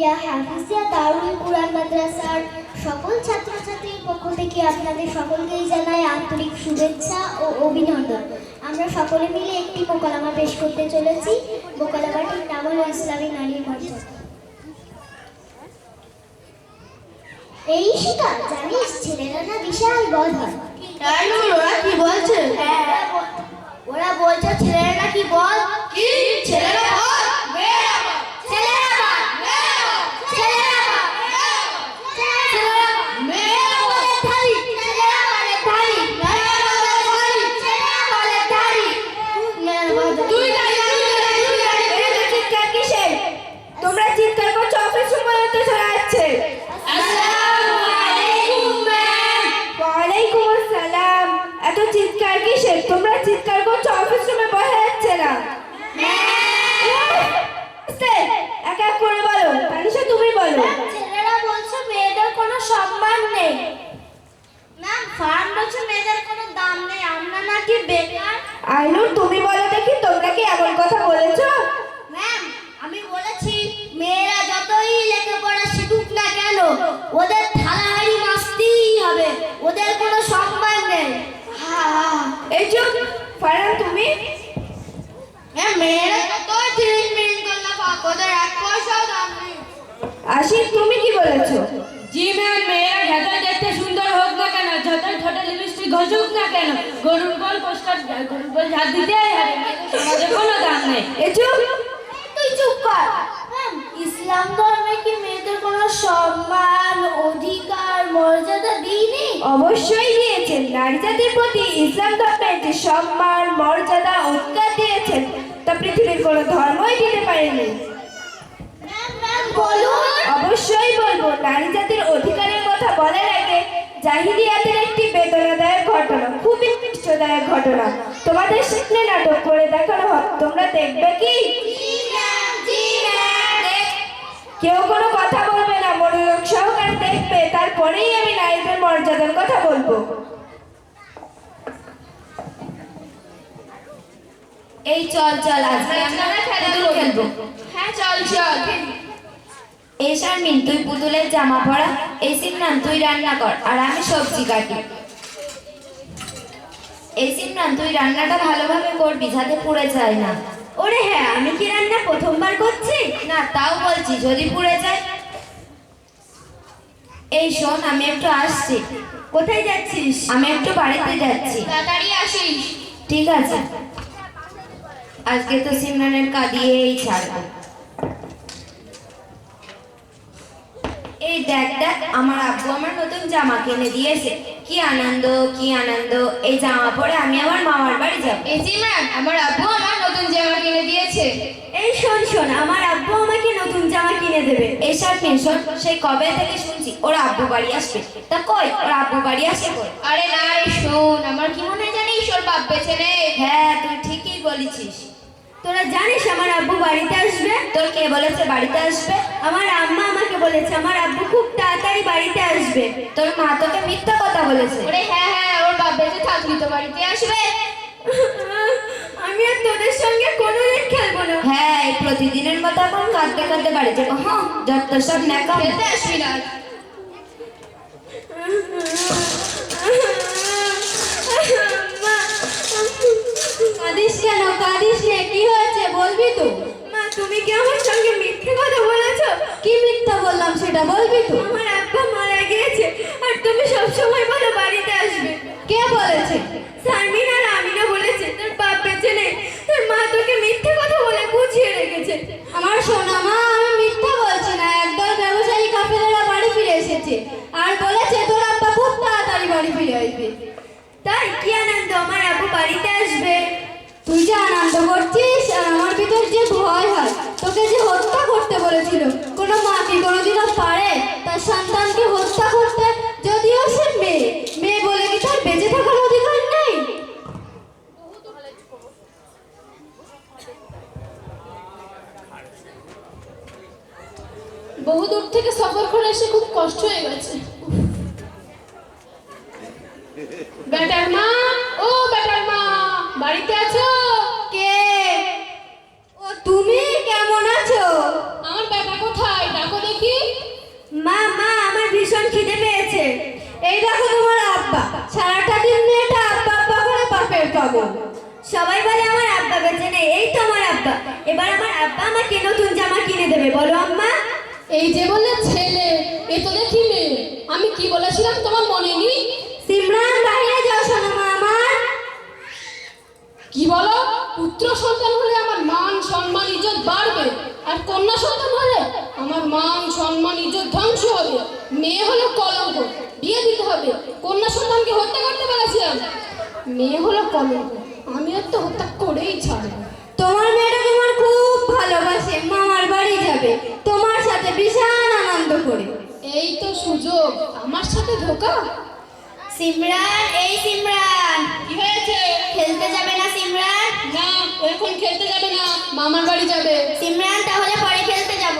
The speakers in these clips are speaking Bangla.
ইয়া হাফিজিয়া দারুল কুরআন মাদ্রাসার সকল ছাত্রছাত্রীর পক্ষ থেকে আপনাদের সকলকেই জানাই আন্তরিক শুভেচ্ছা ও অভিনন্দন। আমরা সকলে মিলে একটি মোকালামা পেশ করতে চলেছি। মোকালামাটির নাম হলো ইসলামী নারীর মর্যাদা। এই শিকা জানিস ছেলেরা না বিশাল বধ হয়। ওরা কি বলছে? হ্যাঁ, ওরা বলছে ছেলেরা নাকি বল কি? ছেলেরা বল মেয়েরা বল ছেলেরা বল মেয়েরা বল ছেলেরা বল ছেলেরা মেয়েরা বল থালি ছেলেরা বলে থালি মেয়েরা বল থালি ছেলেরা বলে থালি তুই দাঁড়িয়ে তুই দাঁড়িয়ে তুই দাঁড়িয়ে এত চিৎকার কিসের তোমরা চিৎকার করছ অফিস সময় তো চলে যাচ্ছে আসসালামু আলাইকুম ম্যাম ওয়ালাইকুম আসসালাম এত চিৎকার কিসের তোমরা চিৎকার করছ অফিস রুমে বসে যাচ্ছে না আস্তে, এক এক করে বলো তানিশা তুমি বলো ছেলেরা বলছে মেয়েদের কোনো সম্মান নেই ম্যাম ফার্ম বলছে মেয়েদের কোনো দাম নেই আমরা নাকি আইনুর তুমি বলো দেখি তোমরা কি এমন কথা বলেছ? ম্যাম আমি বলেছি মেয়েরা যতই লেখাপড়া শিখুক না কেন ওদের থালা হাড়ি মাসতেই হবে ওদের কোনো সম্মান নেই। এই চুপ ফারান তুমি? মেয়েরা যতই তিরিং মিরিং করলে পাক ওদের এক পয়সাও দাম নেই। আশিক তুমি কি বলেছ? জি ম্যাম মেয়েরা দেখতে সুন্দর হোক না কেন যতই ঠোঁটে লিপস্টিক ঘষুক না কেন গরুর বল পোস্টার গরুর বল ঝাড় দিতেই সমাজে কোনো দাম নেই। এই চুপ। তুই চুপ কর। ইসলাম ধর্মে কি মেয়েদের কোনো সম্মান অধিকার মর্যাদা দিইনি? অবশ্যই দিয়েছেন। নারী জাতির প্রতি ইসলাম ধর্মের যে সম্মান মর্যাদা অধিকার দিয়েছেন তা পৃথিবীর কোনো ধর্মই দিতে পারেনি। অবশ্যই বলব নারী জাতির অধিকারের কথা বলার আগে জাহিলিয়াতের একটি বেদনাদায়ক ঘটনা খুবই কষ্টদায়ক ঘটনা। তোমাদের সামনে নাটক করে দেখানো হবে তোমরা দেখবে কি? কেউ কোনো কথা বলবে না মনোযোগ সহকারে দেখবে তারপরেই আমি নারীদের মর্যাদার কথা বলব। এই চল চল আজকে আমরা খেলাধুলো খেলব। হ্যাঁ চল চল। এই শারমিন তুই পুতুলের জামা পরা এই সিমরান তুই রান্না কর আর আমি সবজি কাটি। এই সিমরান তুই রান্নাটা ভালোভাবে করবি যাতে পুড়ে যায় না। ওরে হ্যাঁ আমি কি রান্না প্রথমবার করছি? না তাও বলছি যদি পুড়ে যায়। এই শোন আমি একটু আসছি। কোথায় যাচ্ছিস? আমি একটু বাড়িতে যাচ্ছি। তাড়াতাড়ি আসিস। ঠিক আছে। আজকে তো সিমরানের কাঁদিয়েই ছাড়বো এই দেখ দেখ আমার আব্বু আমার নতুন জামা কিনে দিয়েছে। কি আনন্দ কি আনন্দ। এই জামা পরে আমি আমার মামার বাড়ি যাব। এই আমার আব্বু আমার নতুন জামা কিনে দিয়েছে। এই শোন শোন আমার আব্বু আমাকে নতুন জামা কিনে দেবে। এই সব শোন সেই কবে থেকে শুনছি ওর আব্বু বাড়ি আসবে। তা কই ওর আব্বু বাড়ি আসে কই? আরে না রে শোন আমার কি মনে জানিস ওর বাপ বেছে নে হ্যাঁ তুই ঠিকই বলেছিস। তোরা জানিস আমার আব্বু বাড়িতে আসবে? তোর কে বলেছে বাড়িতে আসবে। আমার আম্মা আমাকে বলেছে আমার আব্বু খুব তাড়াতাড়ি বাড়িতে আসবে। তোর মা তোকে মিথ্যা কথা বলেছে। ওরে হ্যাঁ হ্যাঁ ওর বাপ বেঁচে থাকলি তো বাড়িতে আসবে। আমি আর তোদের সঙ্গে কোনোদিন খেলব না। হ্যাঁ প্রতিদিনের মতো এখন কাঁদতে কাঁদতে বাড়ি যাব। হ্যাঁ যত সব ন্যাকা খেলতে আসবি না। কাঁদিস কেন? কাঁদিস নে কি হয়েছে বলবি তো। মা তুমি কি আমার সঙ্গে মিথ্যে কথা বলেছ? কি মিথ্যা বললাম সেটা বলবি তো। করতে কোনো মা কি কোনোদিনও পারে তার সন্তানকে হত্যা করতে? যদিও সে মেয়ে। মেয়ে বলে কি তার বেঁচে থাকার অধিকার নেই? বহু দূর থেকে সফর করে এসে খুব কষ্ট হয়ে গেছে বেটার মা ও বেটার মা বাড়িতে আছো কে ও তুমি কেমন আছো আমার বেটা কোথায় ডাকো দেখি এই দেখো তোমার আব্বা। সারাটা দিন মেয়েটা আব্বা আব্বা করে বাপের পাগল সবাই বলে আমার আব্বা বেঁচে নেই এই তো আমার আব্বা। এবার আমার আব্বা আমাকে নতুন জামা কিনে দেবে বলো আম্মা। এই যে বললে ছেলে এ তো দেখি মেয়ে। আমি কি বলেছিলাম তোমার মনে নেই? সিমরান বাইরে যাও সোনামা আমার। কি বলো? পুত্র সন্তান হলে আমার মান সম্মান ইজ্জত বাড়বে। আর কন্যা সন্তান হলে আমার মান সম্মান ইজ্জত ধ্বংস হবে। মেয়ে হলো কলঙ্ক বিয়ে দিতে হবে। কন্যা সন্তানকে হত্যা করতে বলেছিলাম। মেয়ে হলো কলঙ্ক আমি আর তো হত্যা করেই ছাড়বো। তোমার মেয়েটা তোমার খুব ভালোবাসে মামার বাড়ি যাবে তোমার সাথে বিশাল আনন্দ করে। এই তো সুযোগ আমার সাথে ধোকা? সিমরান এই সিমরান। কি হয়েছে? খেলতে যাবে না সিমরান? না ও এখন খেলতে যাবে না মামার বাড়ি যাবে। সিমরান তাহলে পরে খেলতে যাব।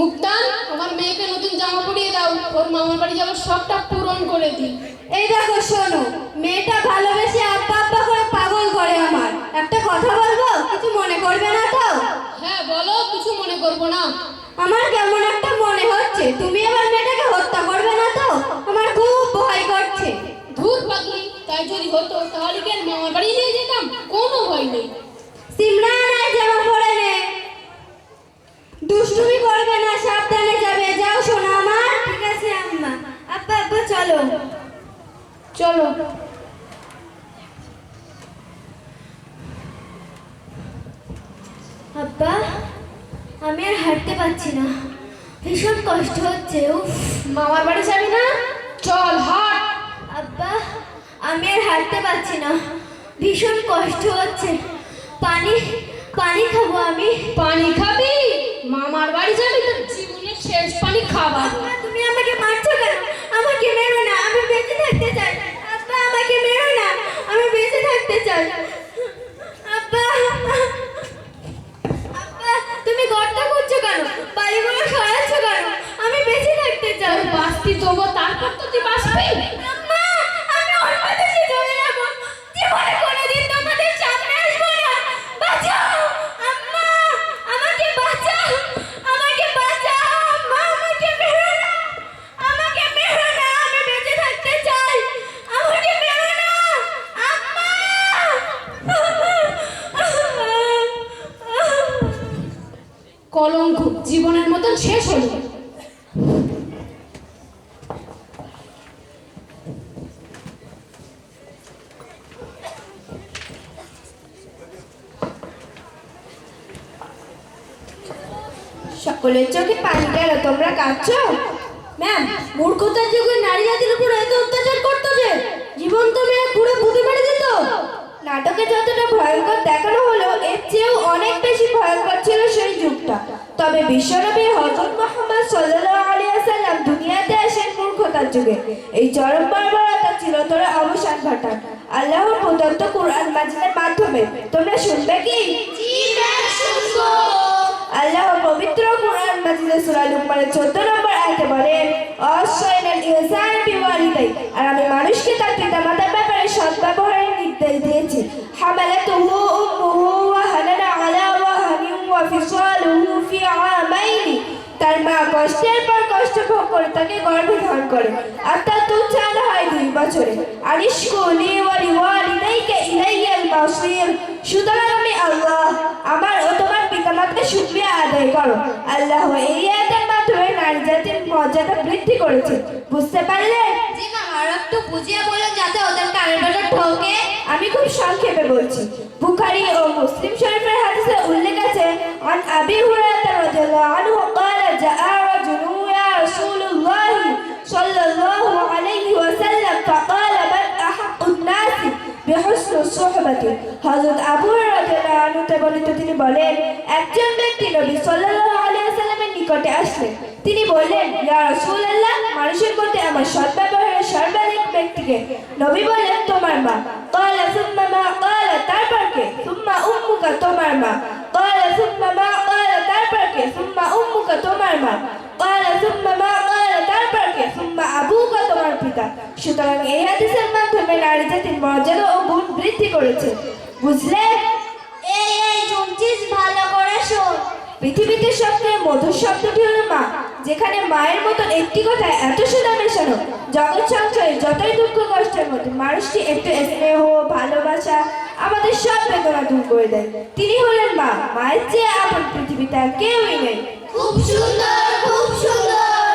মুক্তান আমার মেয়েকে নতুন জামা পরিয়ে দাও। ওর মামার বাড়ি যাওয়ার সবটা পূরণ করে দিই। এই দেখো শোনো মেয়েটা ভালোবেসে আব্বা আব্বা করে পাগল করে আমার। একটা কথা বলব? কিছু মনে করবে না তো? হ্যাঁ বলো কিছু মনে করব না। আমার কেমন একটা মনে হচ্ছে। তুমি আবার মেয়েটাকে হত্যা করবে না তো আমার খুব ভয় করছে ধূর পাগলি তাই যদি হতো তাহলে কি আর মামার বাড়ি নিয়ে যেতাম? কোনো ভয় নেই। সিমরান আর জামা পরে নে। দুষ্টুমি করবে না সাবধানে যাবে। যাও শোনো আমার। ঠিক আছে আম্মা। আব্বা আব্বা চলো। চলো। আব্বা আমি আর হাঁটতে পারছি না। ভীষণ কষ্ট হচ্ছে উফ। মামার বাড়ি যাবি না? চল হাট। আব্বা আমি আর হাঁটতে পারছি না। ভীষণ কষ্ট হচ্ছে। পানি পানি খাব আমি। পানি খাবি? মামার বাড়ি যাবি তো জীবনের শেষ পানি খাবার। তুমি আমাকে মারছো কেন? আমাকে মেরো না আমি বেঁচে থাকতে চাই। আব্বা আমাকে মেরো না আমি বেঁচে থাকতে চাই। আব্বা আব্বা তুমি গর্ত করছ কেন? বাড়িগুলো সরাচ্ছ কেন? আমি বেঁচে থাকতে চাই। বাস্তি দেবো তারপর তো তুই বাঁচবি। কলঙ্ক জীবনের মতন শেষ হলো। সকলের চোখে পানি গেল, তোমরা কাঁদছো? ম্যাম, মূর্খতার যুগে নারী জাতির উপর এত অত্যাচার করতো যে জীবন্ত মেয়ে দিত নাটকে যতটা ভয়ঙ্কর দেখানো হলো এর চেয়েও অনেক বেশি ভয়ঙ্কর ছিল সেই যুগটা। তবে বিশ্বনবী হযরত মুহাম্মদ সাল্লাল্লাহু আলাইহি ওয়াসাল্লাম দুনিয়াতে আসেন মূর্খতার যুগে। এই চরম বর্বরতা চিরতরে অবসান ঘটান। আল্লাহর প্রদত্ত কোরআন মাজিদের মাধ্যমে। তোমরা শুনবে কি? আল্লাহ পবিত্র কোরআন মাজিদে সূরা লুকমানের 14 নম্বর আয়াতে বলেন অসাইনাল ইনসান বিওয়ালিদাই। আর আমি মানুষকে তার পিতামাতার ব্যাপারে পর কষ্ট ভোগ করে তাকে গর্ভে ধারণ করে আর তার দুধ চাঁদা হয় দুই বছরে আনিশকুলি ওয়ালি ওয়ালিদাইকা ইলাইয়াল মাসির সুতরাং আমি আল্লাহ আমার ও তোমার পিতামাতার শুকরিয়া আদায় করো আল্লাহ এই আয়াতের মাধ্যমে নারী জাতির মর্যাদা বৃদ্ধি করেছে বুঝতে পারলে জি মা আর একটু বুঝিয়ে বলুন যাতে ওদের কানের ভেতর ঢোকে আমি খুব সংক্ষেপে বলছি বুখারী ও মুসলিম শরীফের হাদিসে উল্লেখ আছে عن ابي هريره رضي الله عنه قال جاء رجل সহবাদী হযরত আবু রাদিয়াল্লাহু বর্ণিত তিনি বলেন, একজন ব্যক্তি নবী সাল্লামের নিকটে আসলেন তিনি বললেন, ইয়া মানুষের মধ্যে আমার সদ্ব্যবহারের সর্বাধিক ব্যক্তিকে নবী বললেন তোমার মা। ক্বালা সুম্মা মা ক্বালা, তারপর কে? সুম্মা উম্মুকা, তোমার মা। ক্বালা সুম্মা মা ক্বালা, তারপর কে? সুম্মা উম্মুকা, তোমার মা। ক্বালা সুম্মা মা ক্বালা, তারপর কে? সুম্মা আবুকা, তোমার পিতা। সুতরাং এই হাদিসের মাধ্যমে নারী জাতির মর্যাদা ও গুণ বৃদ্ধি করেছে। বুঝলে? এই এই শুনছিস ভালো করে শোন। পৃথিবীতে সবচেয়ে মধুর শব্দটি হলো মা যেখানে মায়ের মতন একটি কথায় এত সুদা মেশানো জগৎ সংসারে যতই দুঃখ কষ্টের মধ্যে মানুষটি একটু স্নেহ ভালোবাসা আমাদের সব বেদনা দূর করে দেয়। তিনি হলেন মা মায়ের চেয়ে আপন পৃথিবীতে আর কেউই নেই। খুব সুন্দর খুব সুন্দর।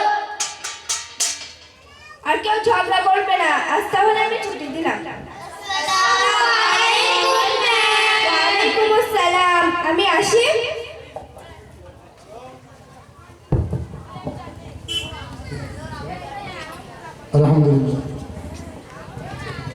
আর কেউ ঝগড়া করবে না। আজ তাহলে আমি ছুটি দিলাম।